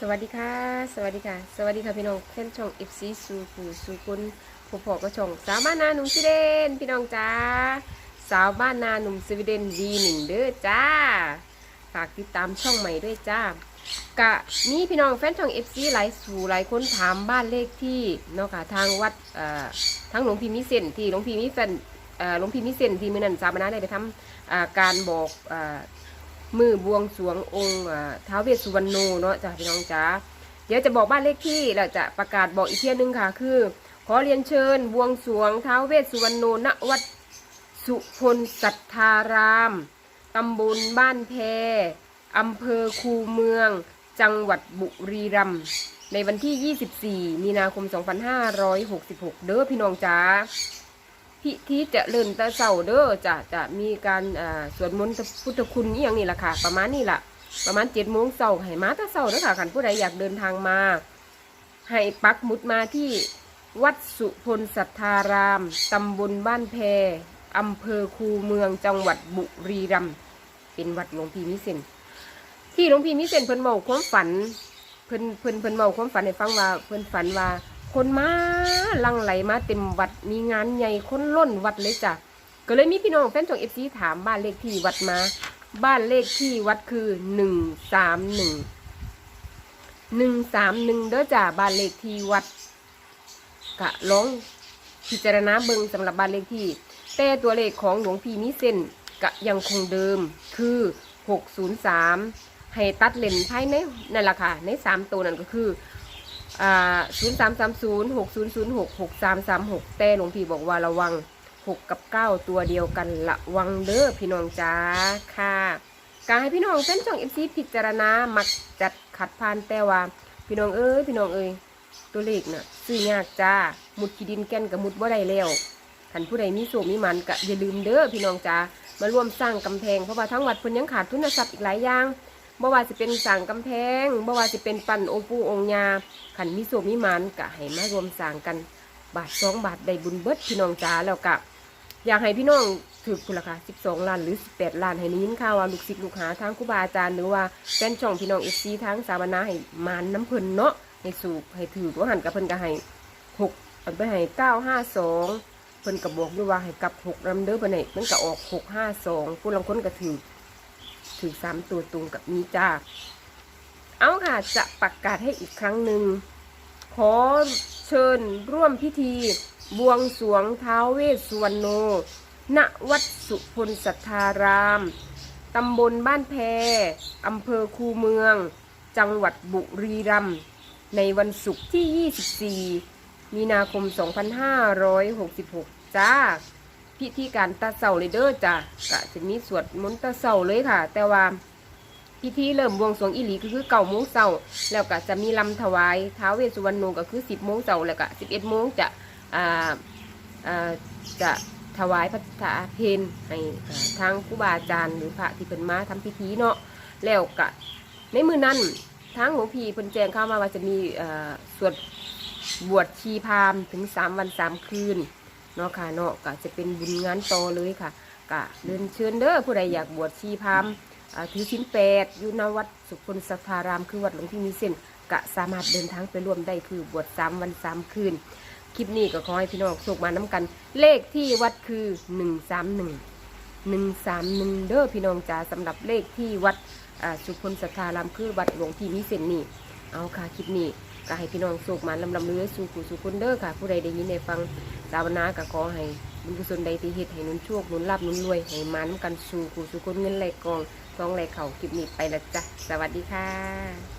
สวัสดีค่ะ สวัสดีค่ะ สวัสดีค่ะพี่น้องแฟนช่อง FC สูกูสูกุลผู้พอก็ช่องสาวบ้านนาหนุ่มสวีเดนพี่น้องจ้าสาวบ้านนาหนุ่มสวีเดน V1 เด้อจ้าฝากติดตามช่องใหม่ด้วยจ้ากะมีพี่น้องแฟนช่อง FC หลายสู่หลายคนถามบ้านเลขที่เนาะค่ะทางวัดเอ่อทั้งหลวงพี่มิเซนที่หลวงพี่มิเซนเอ่อหลวงพี่มิเซนที่มือนันสาวบ้านนาได้ไปทำอ่าการบอกอ่า มือบวงสวงองค์ท้าวเวสสุวรรณโนเนาะจ้ะพี่น้องจ๋าเดี๋ยวจะบอกบ้านเลขที่แล้วจะประกาศบอกอีกเที่ยนึงค่ะ คือ ขอเรียนเชิญบวงสวงท้าวเวสสุวรรณโนณวัดสุพลสัทธารามตำบลบ้านแพอำเภอคูเมือง จังหวัดบุรีรัมย์ในวันที่ 24 มีนาคม 2566 เด้อพี่น้องจ๋า พิธีจะเลิ่นตะเสาเด้อจะจะมีการอ่าสวดมนต์พุทธคุณนี้อย่างนี้แหละค่ะ ประมาณนี้แหละประมาณเจ็ดโมงเสาให้มาตะเสาเด้อค่ะคันผู้ใดอยากเดินทางมา ให้ปักมุดมาที่วัดสุพลสัทธาราม ตำบลบ้านแพอำเภอคูเมืองจังหวัดบุรีรัมย์เป็นวัดหลวงพี่มิเซนที่หลวงพี่มิเซนเพิ่นเมาความฝัน เพิ่นเพิ่นเพิ่นเมาความฝันให้ฟังว่าเพิ่นฝันว่า คนมาลังไหลมาเต็มวัดมีงานใหญ่คนล้นวัดเลยจ้ะก็เลยมีพี่น้องแฟนช่องเอฟซีถามบ้านเลขที่วัดมา บ้านเลขที่วัดคือหนึ่งสามหนึ่งหนึ่งสามหนึ่งเด้อจ้ะบ้านเลขที่วัดกะลองพิจารณาเบิงสำหรับบ้านเลขที่ แต่ตัวเลขของหลวงพี่มิเซนกะยังคงเดิมคือหกศูนย์สามให้ตัดเลนภายในนั่นแหละค่ะในสามตัวนั่นก็คือ อ่าศูนย์สามสามศูนย์หกศูนย์ศูนย์หกหกสามสามหกแต่หลวงพี่บอกว่าระวังหกกับเก้าตัวเดียวกันระวังเด้อพี่น้องจ้าค่ะการให้พี่น้องเส้นช่องเอฟซีพิจารณามักจัดขัดพานแต่ว่า พี่น้องเอ้ยพี่น้องเอ้ยตัวเลขน่ะซื้อยากจ้ามุดขีดินแก่นกับมุดบ่าได้แล้วขันผู้ใดมีโศกมีมันก็อย่าลืมเด้อพี่น้องจ้ามาร่วมสร้างกำแพงเพราะว่าทั้งวัดพิ่นยังขาดทุนทรัพย์อีกหลายอย่าง บ่ว่าจะเป็นสร้างกำแพงบ่ว่าจะเป็นปั้นองค์ปู่องค์ยาขันมิโซมิมันกะให้มารวมสร้างกันบาทสองบาทได้บุญเบิดพี่น้องจ้าแล้วกะอยากให้พี่น้องถือคุณราคา12 ล้านหรือ 18 ล้านให้ได้นข่าวว่าลูกศิษย์ลูกหาทางครูบาอาจารย์หรือว่าแฟนช่องพี่น้องเอฟซีทั้งสามนาให้มานน้ำเพิ่นเนาะให้สูบให้ถือว่าหันกับเพิ่นก็ให้หกอันไปให้เก้าห้าสองเพิ่นก็บอกด้วยว่าให้กลับหกลำเด้อเพิ่นให้มันก็ออกหกห้าสองผู้ลางคนก็ถือ ถือสามตัวตรงกับนี้จ้าเอาค่ะจะประกาศให้อีกครั้งหนึ่ง ขอเชิญร่วมพิธี บวงสวงท้าวเวสสุวรรณโน ณ วัดสุพลสัทธาราม ตำบลบ้านแพอำเภอคูเมือง จังหวัดบุรีรัมย์ ในวันศุกร์ที่ 24 มีนาคม 2566 จ้า พิธีการตาเสาเลยเด้อจ้ะกะจะมีสวดมนต์ตาเสาเลยค่ะ แต่ว่าพิธีเริ่มบวงสรวงอีหลีก็คือเก่าโมงเช้าแล้วก็จะมีลำถวายท้าวเวสสุวรรณโนก็คือสิบโมงเช้าแล้วก็สิบเอ็ดโมงจะอ่าอ่าจะถวายพระธาเพนให้ทางครูบาอาจารย์หรือพระที่เป็นมาทำพิธีเนาะแล้วก็ในมือนั้นทางหลวงพี่เพิ่นแจ้งเข้ามาว่าจะมีอ่าสวดบวชชีพามถึงสามวันสามคืน เนาะค่ะเนาะก็จะเป็นบุญงานโตเลยค่ะก็เรียนเชิญเด้อผู้ใดอยากบวชชีพามถือชิ้นแปดอยู่ณวัดสุพลสัทธาราม คือวัดหลวงพี่มีเส้นกะสามารถเดินทางไปร่วมได้คือบวชสามวันสามคืน คลิปนี้ก็ขอให้พี่น้องโชคมาน้ำกัน เลขที่วัดคือหนึ่งสามหนึ่งหนึ่งสามหนึ่งเด้อพี่น้องจ๋าสำหรับเลขที่วัดสุพลสัทธารามคือวัดหลวงพี่มีเส้นนี่ เอาค่ะคลิปนี้ก็ให้พี่น้องสุขมันลำลำเลือสู่ขู่สู่คนเด้อค่ะ ผู้ใดได้ยินได้ฟังสาวนาก็ขอให้บุญกุศลใดที่เหตุให้นุนโชคหนุนลาบนุนรวยให้มันกันสู่ขู่สู่คนเงินไหลกองท้องไรเขาคลิปนี้ไปละจ้ะสวัสดีค่ะ